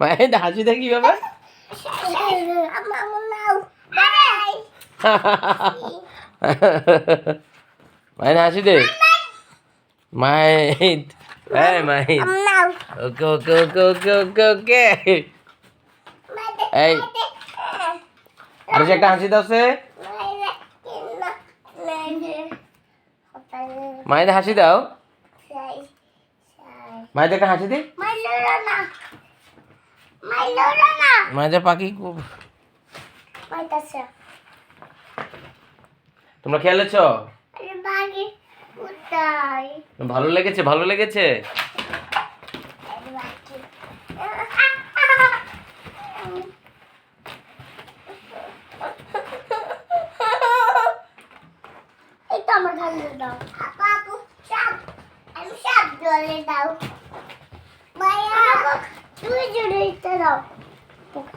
মায়ের হাসি দেখি বাবা মায়ের হাসি দে। মায়ের হ্যাঁ মায়ের। ওকে ওকে ওকে ওকে ওকে ওকে। এই। আর একটা হাসি দাও সে মায়ের হাসি দাও। মায়েদেরকে একটা হাসি দি মায়েদের পাখি খুব- তোমরা আছো ভালো লেগেছে ভালো লেগেছে? আমার ঢালে দাও আপা আপু সাপ আমি সাপ জলে দাও মায়া তুই জলে দাও